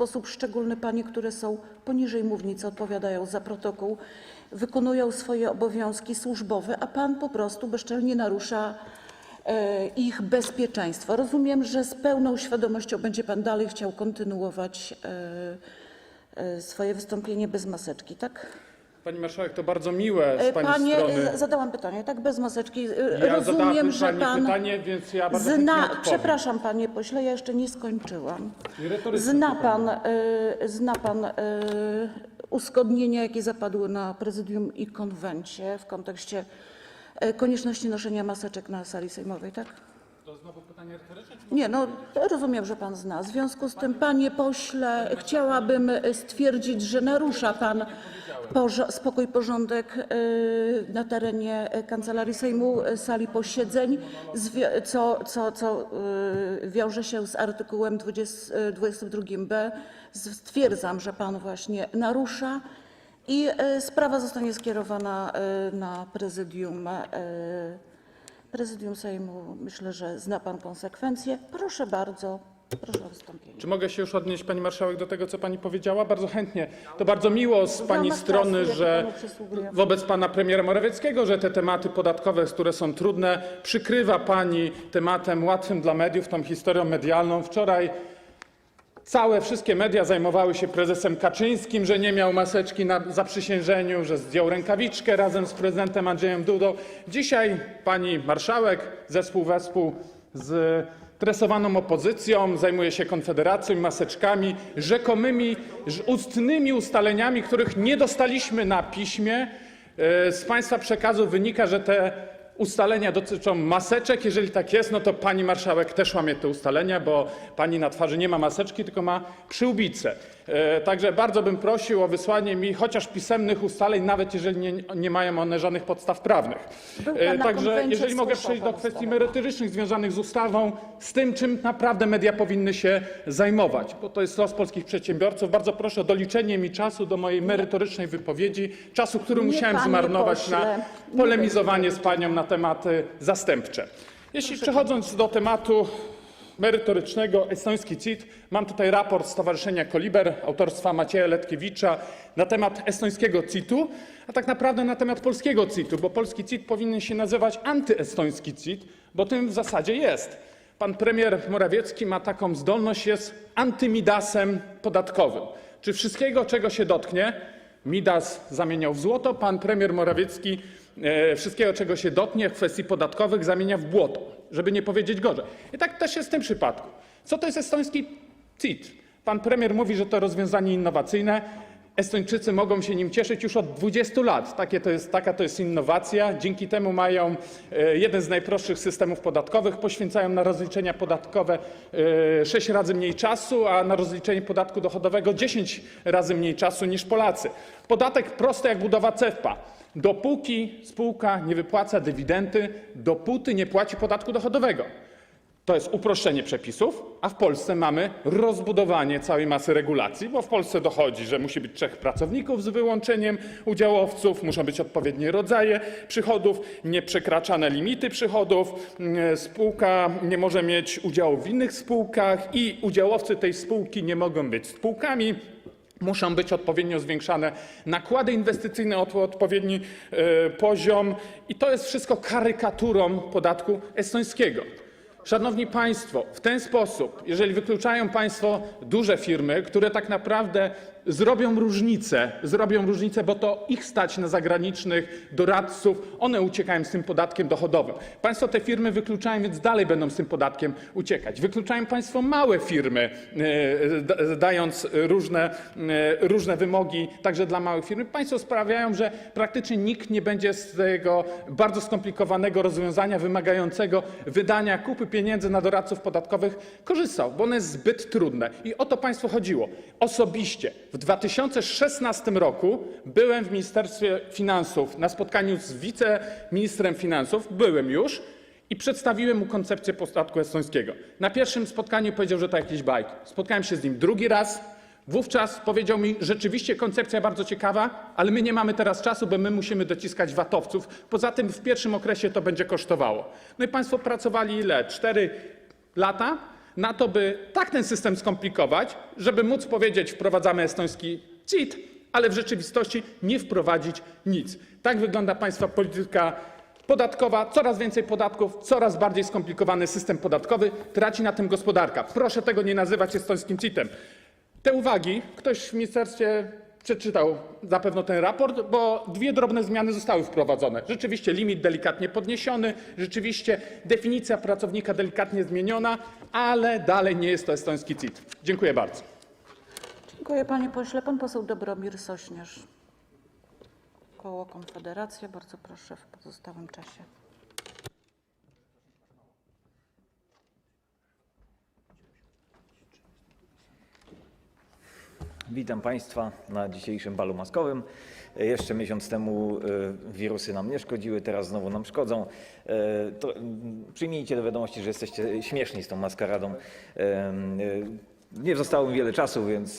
sposób szczególny panie, które są poniżej mównicy, odpowiadają za protokół, wykonują swoje obowiązki służbowe, a pan po prostu bezczelnie narusza e, ich bezpieczeństwo. Rozumiem, że z pełną świadomością będzie pan dalej chciał kontynuować e, e, swoje wystąpienie bez maseczki, tak? Pani marszałek, to bardzo miłe z E, pani Panie, strony. e, zadałam pytanie, tak? Bez maseczki. E, Ja Rozumiem, zadałem że pani pan pytanie, więc ja bardzo chętnie zna. odpowiem. Przepraszam, panie pośle, ja jeszcze nie skończyłam. I retorycznie Zna pan, zna pan uzgodnienia, jakie zapadły na prezydium i konwencie w kontekście konieczności noszenia maseczek na sali sejmowej, tak? To znowu pytanie retoryczne? Nie, no rozumiem, że pan zna. W związku z tym, panie pośle, chciałabym stwierdzić, że narusza pan porzo- spokój, porządek e, na terenie Kancelarii Sejmu, sali posiedzeń, co, co, co e, wiąże się z artykułem 20, e, 22b. Stwierdzam, że pan właśnie narusza i sprawa zostanie skierowana na prezydium. Prezydium Sejmu, myślę, że zna pan konsekwencje. Proszę bardzo, proszę o wystąpienie. Czy mogę się już odnieść, pani marszałek, do tego, co pani powiedziała? Bardzo chętnie. To bardzo miło z pani strony, jaki że panu przysługuje. wobec pana premiera Morawieckiego, że te tematy podatkowe, które są trudne, przykrywa pani tematem łatwym dla mediów, tą historią medialną. Wczoraj Całe wszystkie media zajmowały się prezesem Kaczyńskim, że nie miał maseczki na zaprzysiężeniu, że zdjął rękawiczkę razem z prezydentem Andrzejem Dudą. Dzisiaj pani marszałek, zespół wespół z tresowaną opozycją, zajmuje się Konfederacją i maseczkami, rzekomymi, ustnymi ustaleniami, których nie dostaliśmy na piśmie. E, Z państwa przekazu wynika, że te ustalenia dotyczą maseczek. Jeżeli tak jest, no to pani marszałek też łamie te ustalenia, bo pani na twarzy nie ma maseczki, tylko ma przyłbicę. E, Także bardzo bym prosił o wysłanie mi chociaż pisemnych ustaleń, nawet jeżeli nie, mają one żadnych podstaw prawnych. E, Także konwencie, jeżeli mogę przejść do kwestii merytorycznych związanych z ustawą, z tym, czym naprawdę media powinny się zajmować, bo to jest los polskich przedsiębiorców. Bardzo proszę o doliczenie mi czasu do mojej merytorycznej wypowiedzi, czasu, który musiałem zmarnować na nie polemizowanie z panią na tematy zastępcze. Jeśli przechodząc do tematu merytorycznego, estoński CIT, mam tutaj raport Stowarzyszenia Koliber autorstwa Macieja Letkiewicza na temat estońskiego CIT-u, a tak naprawdę na temat polskiego CIT-u, bo polski CIT powinien się nazywać antyestoński CIT, bo tym w zasadzie jest. Pan premier Morawiecki ma taką zdolność, jest antymidasem podatkowym. Czy wszystkiego, czego się dotknie, Midas zamieniał w złoto, pan premier Morawiecki e, wszystkiego, czego się dotknie w kwestii podatkowych, zamienia w błoto, żeby nie powiedzieć gorzej. I tak też jest w tym przypadku. Co to jest estoński CIT? Pan premier mówi, że to rozwiązanie innowacyjne. Estończycy mogą się nim cieszyć już od 20 lat. Taka to jest innowacja. Dzięki temu mają e, jeden z najprostszych systemów podatkowych, poświęcają na rozliczenia podatkowe e, 6 razy mniej czasu, a na rozliczenie podatku dochodowego 10 razy mniej czasu niż Polacy. Podatek prosty jak budowa CEPA. Dopóki spółka nie wypłaca dywidendy, dopóty nie płaci podatku dochodowego. To jest uproszczenie przepisów, a w Polsce mamy rozbudowanie całej masy regulacji, bo w Polsce dochodzi, że musi być trzech pracowników z wyłączeniem udziałowców, muszą być odpowiednie rodzaje przychodów, nieprzekraczane limity przychodów, mm, spółka nie może mieć udziału w innych spółkach i udziałowcy tej spółki nie mogą być spółkami. Muszą być odpowiednio zwiększane nakłady inwestycyjne o odpowiedni e, poziom i to jest wszystko karykaturą podatku estońskiego. Szanowni Państwo, w ten sposób, jeżeli wykluczają Państwo duże firmy, które tak naprawdę zrobią różnicę, zrobią różnicę, bo to ich stać na zagranicznych doradców, one uciekają z tym podatkiem dochodowym. Państwo te firmy wykluczają, więc dalej będą z tym podatkiem uciekać. Wykluczają Państwo małe firmy, e, da- dając różne, e, różne wymogi także dla małych firm. Państwo sprawiają, że praktycznie nikt nie będzie z tego bardzo skomplikowanego rozwiązania wymagającego wydania kupy pieniędzy na doradców podatkowych korzystał, bo one jest zbyt trudne. I o to Państwu chodziło. Osobiście w 2016 roku byłem w Ministerstwie Finansów na spotkaniu z wiceministrem finansów, byłem już, i przedstawiłem mu koncepcję podatku estońskiego. Na pierwszym spotkaniu powiedział, że to jakieś bajki. Spotkałem się z nim drugi raz. Wówczas powiedział mi, rzeczywiście koncepcja bardzo ciekawa, ale my nie mamy teraz czasu, bo my musimy dociskać watowców. Poza tym w pierwszym okresie to będzie kosztowało. No i Państwo pracowali ile? Cztery lata, na to, by tak ten system skomplikować, żeby móc powiedzieć, wprowadzamy estoński CIT, ale w rzeczywistości nie wprowadzić nic. Tak wygląda państwa polityka podatkowa, coraz więcej podatków, coraz bardziej skomplikowany system podatkowy, traci na tym gospodarka. Proszę tego nie nazywać estońskim CIT-em. Te uwagi ktoś w ministerstwie przeczytał zapewne ten raport, bo dwie drobne zmiany zostały wprowadzone. Rzeczywiście limit delikatnie podniesiony, rzeczywiście definicja pracownika delikatnie zmieniona, ale dalej nie jest to estoński CIT. Dziękuję bardzo. Dziękuję panie pośle. Pan poseł Dobromir Sośnierz. Koło Konfederacja. Bardzo proszę w pozostałym czasie. Witam Państwa na dzisiejszym balu maskowym. Jeszcze miesiąc temu e, wirusy nam nie szkodziły, teraz znowu nam szkodzą. E, To, mm, przyjmijcie do wiadomości, że jesteście śmieszni z tą maskaradą. E, Nie zostało mi wiele czasu, więc